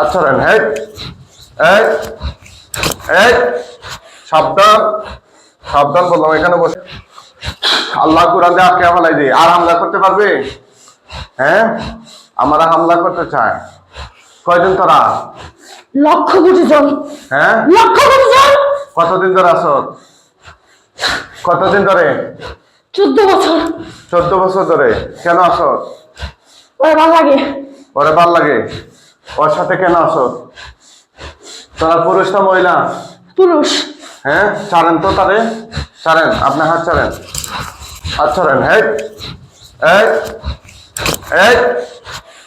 আচ্ছা এই সাবধান সাবধান বললাম এখানে বসে। আল্লাহ কোরআন দিয়ে আটকে ফেলাই দি। আর হামলা করতে পারবে? হ্যাঁ? আমরা হামলা করতে চায় কয়জন তোরা? লক্ষ কোটি জন। হ্যাঁ? লক্ষ কোটি জন। কতদিন ধরে আস কতদিন ধরে? চোদ্দ বছর। চোদ্দ বছর ধরে। কেন আস ওর ভালো লাগে। ওরে ভালো লাগে। ওর সাথে কেন আসো? তারা পুরুষ না মহিলা? পুরুষ। হ্যাঁ? ছাড়েন তো তারে। ছাড়েন আপনার হাত ছাড়েন। হাত ছাড়েন হেই। এই এই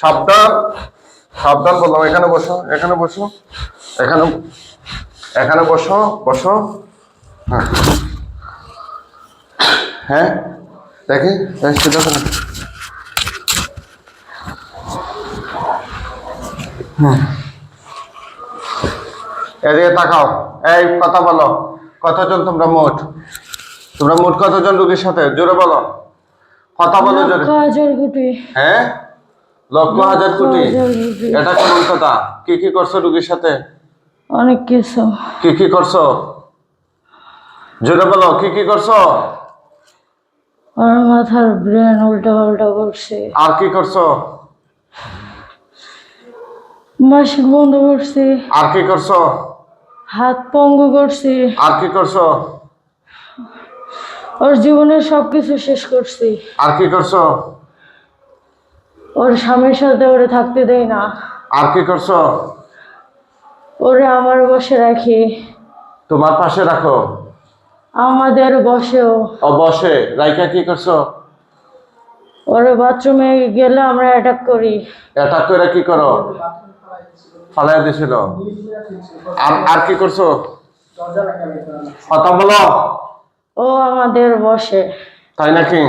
সাবধান। সাবধান বললাম এখানে বসো এখানে বসো। এখানে এখানে বসো বসো। হ্যাঁ। হ্যাঁ? দেখি এই এদিকে তাকাও। এই কথা বলো। কতজন তোমরা মোট? তোমরা মোট কতজন রোগীর সাথে? জোরে বলো। কথা বলো জোরে। লক্ষ হাজার কোটি। হ্যাঁ? লক্ষ হাজার কোটি? এটা কেমন কথা? কি কি করছ রোগীর সাথে? অনেক কিছু। কি কি করছ? জোরে বলো কি কি করছ? ওর মাথার ব্রেন উল্টা পাল্টা করছে। আর কি করছ? মাসিক বন্ধ করছে। আর কি করছ? হাত পঙ্গু করছে। আর কি করছ? ওর জীবনের সবকিছু শেষ করছে। আর কি করছ? ওর স্বামীর সাথে ওরে থাকতে দেয় না। আর কি করছ? ওরে আমার বসে রাখি। তোমার পাশে রাখো। আমাদের বসেও। ও বসে। রাইকা কি করছ? ওরে বাথরুমে গেলে আমরা অ্যাটাক করি। এটা করে কি করো? ফালাই দিছিল। আর আর কি করছ? কথা বলো। ও আমাদের বসে। তাই নাকি?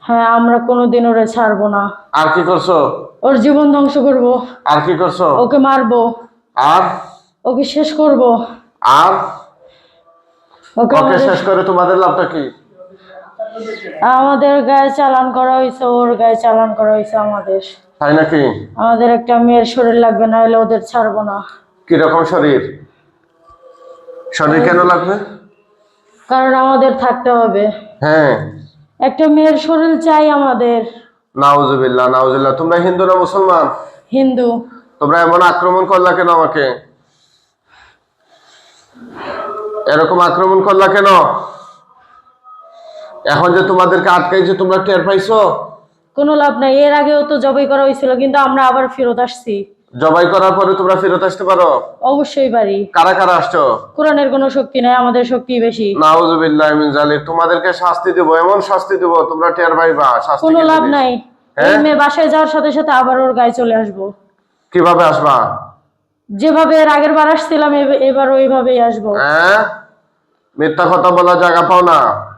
হ্যাঁ আমরা কোনোদিন ওরে ছাড়বো না। আর কি করছ? ওর জীবন ধ্বংস করব। আর কি করছ? ওকে মারবো। আর? ওকে শেষ করব। আর? ওকে ওকে শেষ করে তোমাদের লাভটা কি? আমাদের গায়ে চালান করা হয়েছে ওর গায়ে চালান করা হয়েছে আমাদের। তাই নাকি? আমাদের একটা মেয়ের শরীর লাগবে না হলে ওদের ছাড়বো না। কীরকম শরীর? শরীর কেন লাগবে? কারণ আমাদের থাকতে হবে। হ্যাঁ। একটা মেয়ের শরীর চাই আমাদের। নাউজুবিল্লাহ নাউজুবিল্লাহ। তোমরা হিন্দু না মুসলমান? হিন্দু। তোমরা এমন আক্রমণ করলা কেন আমাকে? এরকম আক্রমণ করলা কেন? এখন যে তোমাদেরকে আটকাইছে তোমরা টের পাইছো? কোনো লাভ নাই। এর আগেও তো জবাই করা হয়েছিল কিন্তু আমরা আবার ফেরত আসছি। জবাই করার পরে তোমরা ফেরত আসতে পারো? অবশ্যই পারি। কারা কারা আসছো? কোরআনের কোনো শক্তি নাই আমাদের শক্তি বেশি। নাউজুবিল্লাহ মিন জালিক তোমাদেরকে শাস্তি দেব এমন শাস্তি দেব তোমরা টের পাইবা শাস্তি কোনো লাভ নাই। হ্যাঁ? মেয়ে বাসায় যাওয়ার সাথে সাথে আবার ওর গায়ে চলে আসব। কীভাবে আসবা? যেভাবে এর আগের বার আসছিলাম এব- এবার ওইভাবেই আসব। হ্যাঁ? মিথ্যা কথা বলা জায়গা পাও না।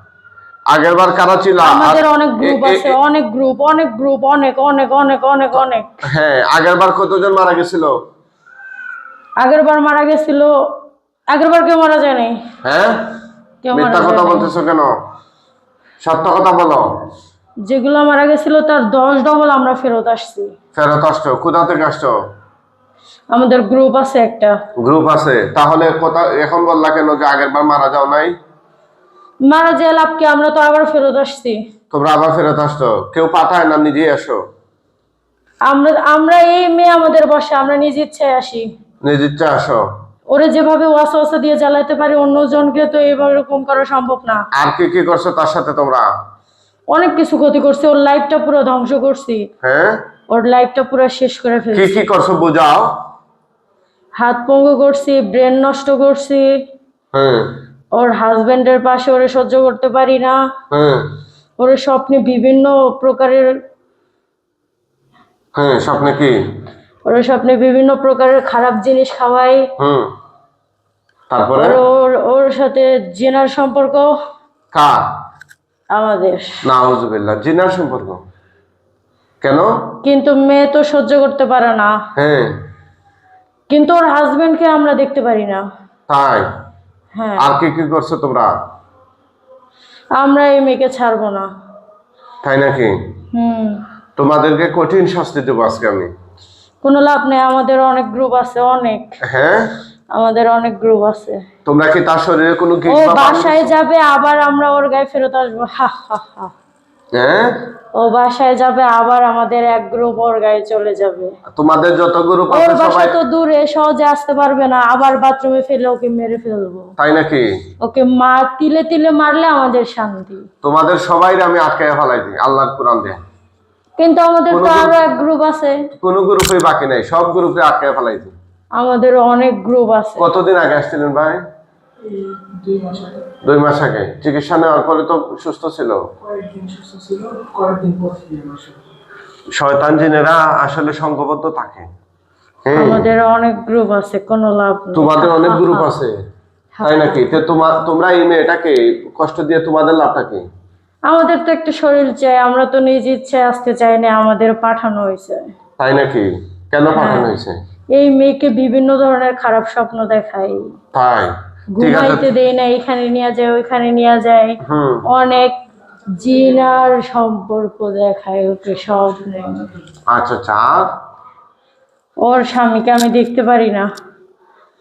আগের বার কারা ছিল? আমাদের অনেক গ্রুপ আছে অনেক গ্রুপ অনেক গ্রুপ অনেক অনেক অনেক অনেক অনেক। হ্যাঁ কতজন মারা গেছিল? মারা গেছিল কেউ মারা যায় নাই হ্যাঁ মিথ্যা কথা। বলতেছো কেন? সত্য কথা বলো। যেগুলো মারা গেছিল তার দশ ডবল আমরা ফেরত আসছি। ফেরত আসছো? কোথা থেকে আসছো? আমাদের গ্রুপ আছে একটা। গ্রুপ আছে। তাহলে কথা এখন বললা কেন যে আগের বার মারা যাও নাই? মারা যায় লাভকে আমরা তো আবার ফেরত আসছি। তোমরা আবার ফেরত আসছো? কেউ পাঠায় না নিজেই আসো। আমরা আমরা এই মেয়ে আমাদের বসে আমরা নিজ ইচ্ছায় আসি। নিজ ইচ্ছা আসো। ওরে যেভাবে ওয়াসা ওয়াসা দিয়ে জ্বালাতে পারি অন্য জনকে তো এরকম করা সম্ভব না। আর কি কি করছ তার সাথে তোমরা? অনেক কিছু ক্ষতি করছি ওর লাইফটা পুরো ধ্বংস করছি। হ্যাঁ? ওর লাইফটা পুরো শেষ করে কি ফেলছি। কি করছ বুঝাও। হাত পঙ্গু করছি ব্রেন নষ্ট করছি। হ্যাঁ। ওর হাজবেন্ডের পাশে ওরে সহ্য করতে পারি না। হ্যাঁ। ওর স্বপ্নে বিভিন্ন প্রকারের হ্যাঁ স্বপ্নে কি? ওর স্বপ্নে বিভিন্ন প্রকারের খারাপ জিনিস খাওয়াই। তারপরে? ওর ওর সাথে জেনার সম্পর্ক। কার? আমাদের। নাউজুবিল্লাহ জিনার সম্পর্ক? কেন? কিন্তু মেয়ে তো সহ্য করতে পারে না। হ্যাঁ। কিন্তু ওর হাজবেন্ডকে আমরা দেখতে পারি না। তাই? আর কি কি করছ তোমরা? আমরা এই মেয়েকে ছাড়বো না। তাই নাকি? হুম। তোমাদেরকে কঠিন শাস্তি দেবো আজকে আমি। কোনো লাভ নেই আমাদের অনেক গ্রুপ আছে অনেক। হ্যাঁ? আমাদের অনেক গ্রুপ আছে। তোমরা কি তার শরীরে কোনো ও পানি বাসায় যাবে আবার আমরা ওর গায়ে ফেরত আসব। হা হা হা। হ্যাঁ? ও বাসায় যাবে আবার আমাদের এক গ্রুপ ওর গায়ে চলে যাবে। তোমাদের যত গ্রুপ ওর আছে বাসা তো দূরে সহজে আসতে পারবে না আবার বাথরুমে ফেলে ওকে মেরে ফেলব। তাই নাকি? ওকে মা তিলে তিলে মারলে আমাদের শান্তি। তোমাদের সবাই আমি আটকায় ফেলাই দিই আল্লাহর কোরআন দিয়ে। কিন্তু আমাদের তো আরও এক গ্রুপ আছে। কোনো গ্রুপে বাকি নাই সব গ্রুপে আটকায় ফেলাই দিই আমাদের অনেক গ্রুপ আছে। কতদিন আগে আসছিলেন ভাই? দুই মাস আগে। দুই মাস আগে। চিকিৎসা নেওয়ার পরে তো সুস্থ ছিল। শয়তান জিনেরা আসলে সংঘবদ্ধ থাকে। হ্যাঁ আমাদের অনেক গ্রুপ আছে কোনো লাভ তোমাদের অনেক গ্রুপ আছে। তাই নাকি? তো তোমার তোমরা এই মেয়েটাকে কষ্ট দিয়ে তোমাদের লাভটা কি? আমাদের তো একটা শরীর চাই আমরা তো নিজ ইচ্ছে আসতে চাই না আমাদের পাঠানো হয়েছে। তাই নাকি? কেন পাঠানো হয়েছে? এই মেয়েকে বিভিন্ন ধরনের খারাপ স্বপ্ন দেখাই। তাই? ঘুমাইতে দেয় না এখানে নিয়ে যায় ওইখানে নিয়ে যায়। অনেক জিনার সম্পর্ক দেখায় ওকে স্বপ্নে আচ্ছা আচ্ছা ওর স্বামীকে আমি দেখতে পারি না।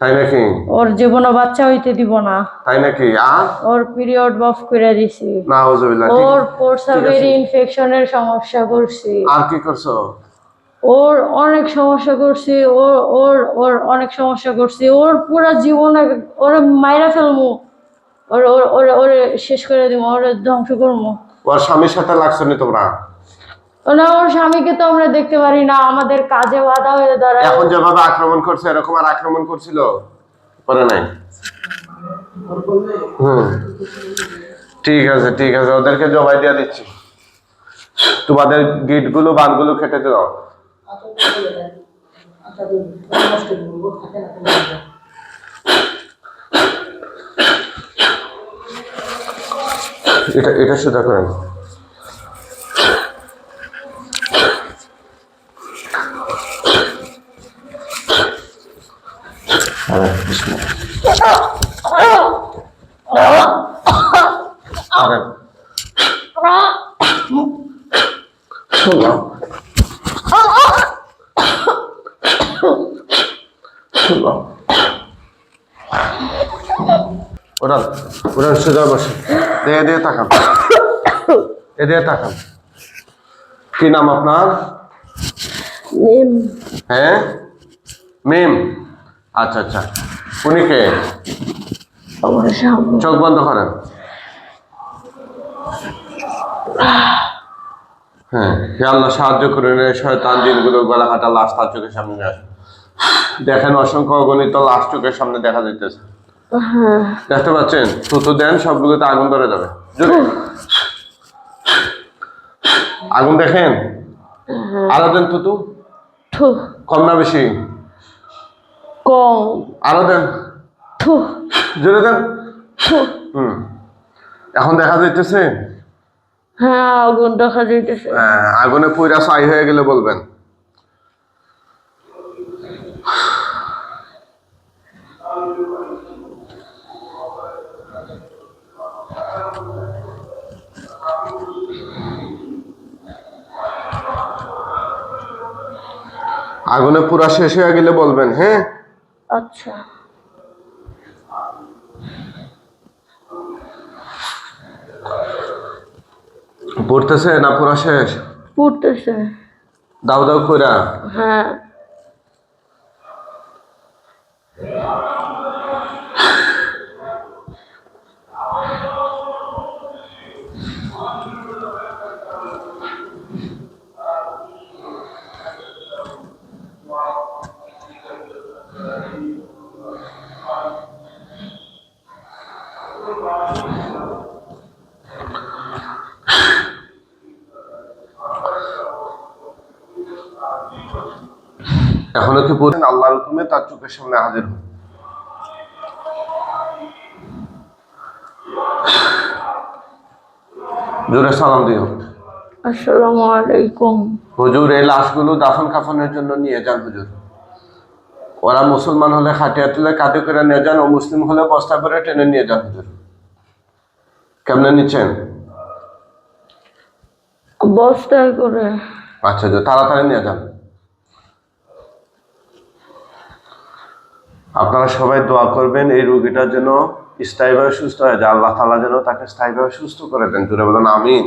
তাই নাকি? ওর জীবনও বাচ্চা হইতে দিব না। তাই নাকি? আর? ওর পিরিয়ড অফ করে দিছি। না ওর প্রসাবের ইনফেকশনের সমস্যা করছি। আর কি করছ? ওর অনেক সমস্যা করছি ওর ওর ওর অনেক সমস্যা করছি। ওর পুরো জীবন ওর মাইরা ফেলমু। ওর ওর ওর ওরে শেষ করে দিব ওরে ধ্বংস করব ওর স্বামীর সাথে লাগছো নি তোমরা? না ওর স্বামীকে তো আমরা দেখতে পারি না আমাদের কাজে বাধা হয়ে দাঁড়ায়। এখন যেভাবে আক্রমণ করছে এরকম আর আক্রমণ করছিল? করে নাই। হুম। ঠিক আছে ঠিক আছে ওদেরকে জবাই দিয়ে দিচ্ছি। তোমাদের গিটগুলো বানগুলো কেটে দাও। এটা এটা সোজা করেন। আরে, বিসমিল্লাহ। আরে। শুনলাম। শুনলাম। ওরা ওরা সোজা বসে। দিয়ে তাকান এদিকে তাকান কি নাম আপনার? হ্যাঁ? মিম। আচ্ছা আচ্ছা। উনি কে? চোখ বন্ধ করেন। হ্যাঁ হে আল্লাহ সাহায্য করুন। শয়তান দিনগুলোর গলা কাটা লাশ তার চোখের সামনে আসুন। দেখেন অসংখ্য অগণিত লাশ চোখের সামনে দেখা যাইতেছে। দেখতে পাচ্ছেন? থুতু দেন সবগুলোতে আগুন ধরে যাবে। আগুন দেখেন? আরও দেন থুতু। কম না বেশি? কম। আরও দেন। জোরে দেন। হুম। এখন দেখা যাইতেছে? হ্যাঁ আগুন দেখা যাইতেছে। আগুনে পুইরা ছাই হয়ে গেলে বলবেন। আগুনে পুরা শেষ হয়ে গেলে বলবেন হ্যাঁ? আচ্ছা। পড়তেছে না পুরা শেষ? পড়তেছে। দাও দাও কইরা। হ্যাঁ। এখনও পড়েন আল্লাহর হুকুমে তার চোখের সামনে হাজির হন। জোরে সালাম দিও। আসসালামু আলাইকুম। হুজুর এই লাশগুলো দাফন কাফনের জন্য নিয়ে যান হুজুর। ওরা মুসলমান হলে খাটিয়া তুলে কাঁধে করে নিয়ে যান ও মুসলিম হলে বস্তা করে টেনে নিয়ে যান হুজুর। কেমনে নিচ্ছেন? বস্তায় করে। আচ্ছা তাড়াতাড়ি নিয়ে যান। আপনারা সবাই দোয়া করবেন এই রোগীটার জন্য স্থায়ীভাবে সুস্থ হয়ে যায়। আল্লাহ তালা যেন তাকে স্থায়ীভাবে সুস্থ করে দেন। জুড়ে বলেন, আমিন।